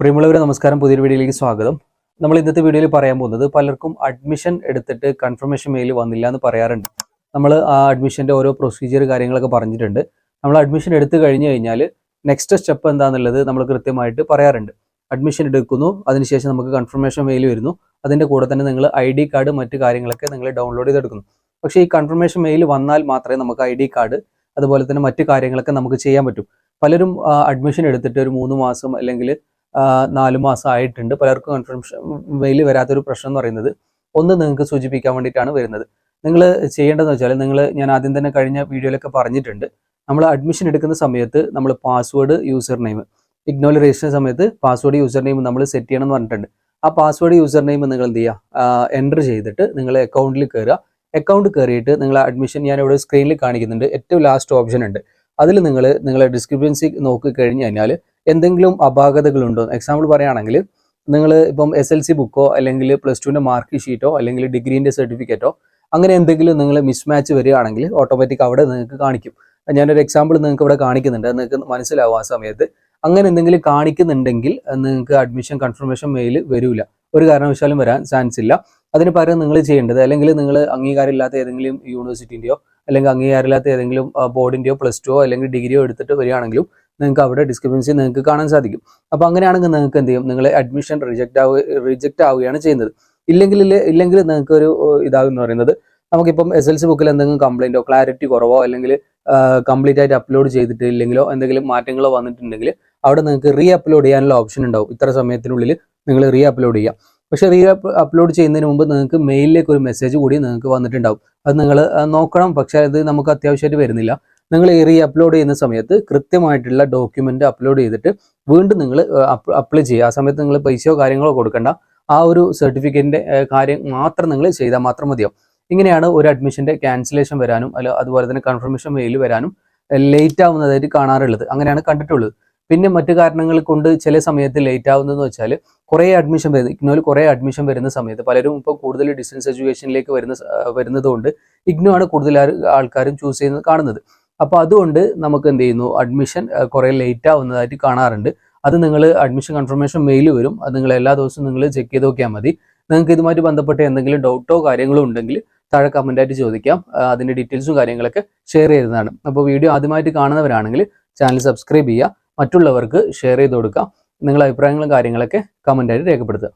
പ്രിയമുള്ളവരെ നമസ്കാരം. പുതിയൊരു വീഡിയോയിലേക്ക് സ്വാഗതം. നമ്മൾ ഇന്നത്തെ വീഡിയോയിൽ പറയാൻ പോകുന്നത് പലർക്കും അഡ്മിഷൻ എടുത്തിട്ട് കൺഫർമേഷൻ മെയിൽ വന്നില്ല എന്ന് പറയാറുണ്ട്. നമ്മൾ ആ അഡ്മിഷന്റെ ഓരോ പ്രൊസീജിയർ കാര്യങ്ങളൊക്കെ പറഞ്ഞിട്ടുണ്ട്. നമ്മൾ അഡ്മിഷൻ എടുത്തു കഴിഞ്ഞു കഴിഞ്ഞാൽ നെക്സ്റ്റ് സ്റ്റെപ്പ് എന്താണെന്നുള്ളത് നമ്മൾ കൃത്യമായിട്ട് പറയാറുണ്ട്. അഡ്മിഷൻ എടുക്കുന്നു അതിനുശേഷം നമുക്ക് കൺഫർമേഷൻ മെയിൽ വരുന്നു. അതിന്റെ കൂടെ തന്നെ നിങ്ങൾ ഐ ഡി കാർഡ് മറ്റു കാര്യങ്ങളൊക്കെ നിങ്ങൾ ഡൗൺലോഡ് ചെയ്തെടുക്കുന്നു. പക്ഷേ ഈ കൺഫർമേഷൻ മെയിൽ വന്നാൽ മാത്രമേ നമുക്ക് ഐ ഡി കാർഡ് അതുപോലെ തന്നെ മറ്റു കാര്യങ്ങളൊക്കെ നമുക്ക് ചെയ്യാൻ പറ്റും. പലരും അഡ്മിഷൻ എടുത്തിട്ട് ഒരു മൂന്ന് മാസം അല്ലെങ്കിൽ നാല് മാസം ആയിട്ടുണ്ട് പലർക്കും കൺഫർമേഷൻ മെയിൽ വരാത്തൊരു പ്രശ്നം എന്ന് പറയുന്നത് ഒന്ന് നിങ്ങൾക്ക് സൂചിപ്പിക്കാൻ വേണ്ടിയിട്ടാണ് വരുന്നത്. നിങ്ങൾ ചെയ്യേണ്ടതെന്ന് വെച്ചാൽ നിങ്ങൾ ഞാൻ ആദ്യം തന്നെ കഴിഞ്ഞ വീഡിയോയിലൊക്കെ പറഞ്ഞിട്ടുണ്ട്. നമ്മൾ അഡ്മിഷൻ എടുക്കുന്ന സമയത്ത് നമ്മൾ പാസ്വേഡ് യൂസർ നെയിം ഇഗ്നോൾ രജിസ്റ്റർ സമയത്ത് പാസ്വേഡ് യൂസർ നെയിം നമ്മൾ സെറ്റ് ചെയ്യണം എന്ന് പറഞ്ഞിട്ടുണ്ട്. ആ പാസ്വേഡ് യൂസർ നെയിം നിങ്ങൾ എന്ത് ചെയ്യുക എന്റർ ചെയ്തിട്ട് നിങ്ങൾ അക്കൗണ്ടിൽ കയറുക അക്കൗണ്ട് കയറിയിട്ട് നിങ്ങൾ അഡ്മിഷൻ ഞാൻ ഇവിടെ സ്ക്രീനിൽ കാണിക്കുന്നുണ്ട്. ഏറ്റവും ലാസ്റ്റ് ഓപ്ഷൻ ഉണ്ട്. അതിൽ നിങ്ങൾ നിങ്ങളെ ഡിസ്ക്രിപ്ഷൻസിൽ നോക്കി കഴിഞ്ഞ് കഴിഞ്ഞാൽ എന്തെങ്കിലും അപാകതകളുണ്ടോ? എക്സാമ്പിൾ പറയുകയാണെങ്കിൽ നിങ്ങൾ ഇപ്പം എസ് എൽ സി ബുക്കോ അല്ലെങ്കിൽ പ്ലസ് ടുവിന്റെ മാർക്ക് ഷീറ്റോ അല്ലെങ്കിൽ ഡിഗ്രീന്റെ സർട്ടിഫിക്കറ്റോ അങ്ങനെ എന്തെങ്കിലും നിങ്ങൾ മിസ്മാച്ച് വരികയാണെങ്കിൽ ഓട്ടോമാറ്റിക് അവിടെ നിങ്ങൾക്ക് കാണിക്കും. ഞാനൊരു എക്സാമ്പിൾ നിങ്ങൾക്ക് ഇവിടെ കാണിക്കുന്നുണ്ട്. നിങ്ങൾക്ക് മനസ്സിലാവും ആ സമയത്ത്. അങ്ങനെ എന്തെങ്കിലും കാണിക്കുന്നുണ്ടെങ്കിൽ നിങ്ങൾക്ക് അഡ്മിഷൻ കൺഫർമേഷൻ മെയിൽ വരില്ല ഒരു കാരണവശാലും വരാൻ ചാൻസ് ഇല്ല. അതിന് പകരം നിങ്ങൾ ചെയ്യേണ്ടത് അല്ലെങ്കിൽ നിങ്ങൾ അംഗീകാരമില്ലാത്ത ഏതെങ്കിലും യൂണിവേഴ്സിറ്റിന്റെയോ അല്ലെങ്കിൽ അംഗീകാരമില്ലാത്ത ഏതെങ്കിലും ബോർഡിന്റെയോ പ്ലസ് ടുവോ അല്ലെങ്കിൽ ഡിഗ്രിയോ എടുത്തിട്ട് വരികയാണെങ്കിലും നിങ്ങൾക്ക് അവിടെ ഡിസ്ക്രിപ്പൻസി നിങ്ങൾക്ക് കാണാൻ സാധിക്കും. അപ്പോൾ അങ്ങനെയാണെങ്കിൽ നിങ്ങൾക്ക് എന്ത് ചെയ്യും? നിങ്ങൾ അഡ്മിഷൻ റിജക്റ്റ് ആവുക റിജക്റ്റ് ആവുകയാണ് ചെയ്യുന്നത്. ഇല്ലെങ്കിൽ ഇല്ലെങ്കിൽ നിങ്ങൾക്ക് ഒരു ഇതാകും എന്ന് പറയുന്നത് നമുക്കിപ്പം എസ് എൽ സി ബുക്കിൽ എന്തെങ്കിലും കംപ്ലൈന്റോ ക്ലാരിറ്റി കുറവോ അല്ലെങ്കിൽ കംപ്ലീറ്റ് ആയിട്ട് അപ്ലോഡ് ചെയ്തിട്ടില്ലെങ്കിലോ എന്തെങ്കിലും മാറ്റങ്ങളോ വന്നിട്ടുണ്ടെങ്കിൽ അവിടെ നിങ്ങൾക്ക് റീ അപ്ലോഡ് ചെയ്യാനുള്ള ഓപ്ഷൻ ഉണ്ടാവും. ഇത്ര സമയത്തിനുള്ളിൽ നിങ്ങൾ റീ അപ്ലോഡ് ചെയ്യാം. പക്ഷെ റീ അപ്ലോഡ് ചെയ്യുന്നതിന് മുമ്പ് നിങ്ങൾക്ക് മെയിലിലേക്ക് ഒരു മെസ്സേജ് കൂടി നിങ്ങൾക്ക് വന്നിട്ടുണ്ടാവും. അത് നിങ്ങൾ നോക്കണം. പക്ഷേ അത് നമുക്ക് അത്യാവശ്യമായിട്ട് വരുന്നില്ല. നിങ്ങൾ റീ അപ്ലോഡ് ചെയ്യുന്ന സമയത്ത് കൃത്യമായിട്ടുള്ള ഡോക്യുമെന്റ് അപ്ലോഡ് ചെയ്തിട്ട് വീണ്ടും നിങ്ങൾ അപ്ലൈ ചെയ്യുക. ആ സമയത്ത് നിങ്ങൾ പൈസയോ കാര്യങ്ങളോ കൊടുക്കണ്ട. ആ ഒരു സർട്ടിഫിക്കറ്റിന്റെ കാര്യം മാത്രം നിങ്ങൾ ചെയ്താൽ മാത്രം മതിയാവും. ഇങ്ങനെയാണ് ഒരു അഡ്മിഷന്റെ ക്യാൻസലേഷൻ വരാനും അല്ല അതുപോലെ തന്നെ കൺഫർമേഷൻ മെയിൽ വരാനും ലേറ്റ് ആവുന്നതായിട്ട് കാണാറുള്ളത്. അങ്ങനെയാണ് കണ്ടിട്ടുള്ളത്. പിന്നെ മറ്റു കാരണങ്ങൾ കൊണ്ട് ചില സമയത്ത് ലേറ്റ് ആവുന്നതെന്ന് വെച്ചാൽ കുറേ അഡ്മിഷൻ വരുന്നത് ഇഗ്നോയിൽ കുറേ അഡ്മിഷൻ വരുന്ന സമയത്ത് പലരും ഇപ്പോൾ കൂടുതൽ ഡിസ്റ്റൻസ് എഡ്യൂക്കേഷനിലേക്ക് വരുന്ന വരുന്നതുകൊണ്ട് ഇഗ്നോ ആണ് കൂടുതൽ ആൾക്കാരും ചൂസ് ചെയ്യുന്നത് കാണുന്നത്. അപ്പോൾ അതുകൊണ്ട് നമുക്ക് എന്ത് ചെയ്യുന്നു? അഡ്മിഷൻ കുറേ ലേറ്റ് ആവുന്നതായിട്ട് കാണാറുണ്ട്. അത് നിങ്ങൾ അഡ്മിഷൻ കൺഫർമേഷൻ മെയിൽ വരും. അത് നിങ്ങൾ എല്ലാ ദിവസവും നിങ്ങൾ ചെക്ക് ചെയ്ത് നോക്കിയാൽ മതി. നിങ്ങൾക്ക് ഇതുമായിട്ട് ബന്ധപ്പെട്ട് എന്തെങ്കിലും ഡൗട്ടോ കാര്യങ്ങളോ ഉണ്ടെങ്കിൽ താഴെ കമന്റായിട്ട് ചോദിക്കാം. അതിന്റെ ഡീറ്റെയിൽസും കാര്യങ്ങളൊക്കെ ഷെയർ ചെയ്യുന്നതാണ് അപ്പോൾ വീഡിയോ ആദ്യമായിട്ട് കാണുന്നവരാണെങ്കിൽ ചാനൽ സബ്സ്ക്രൈബ് ചെയ്യുക. മറ്റുള്ളവർക്ക് ഷെയർ ചെയ്ത് കൊടുക്കാം നിങ്ങളുടെ അഭിപ്രായങ്ങളും കാര്യങ്ങളൊക്കെ കമന്റായിട്ട് രേഖപ്പെടുത്തുക.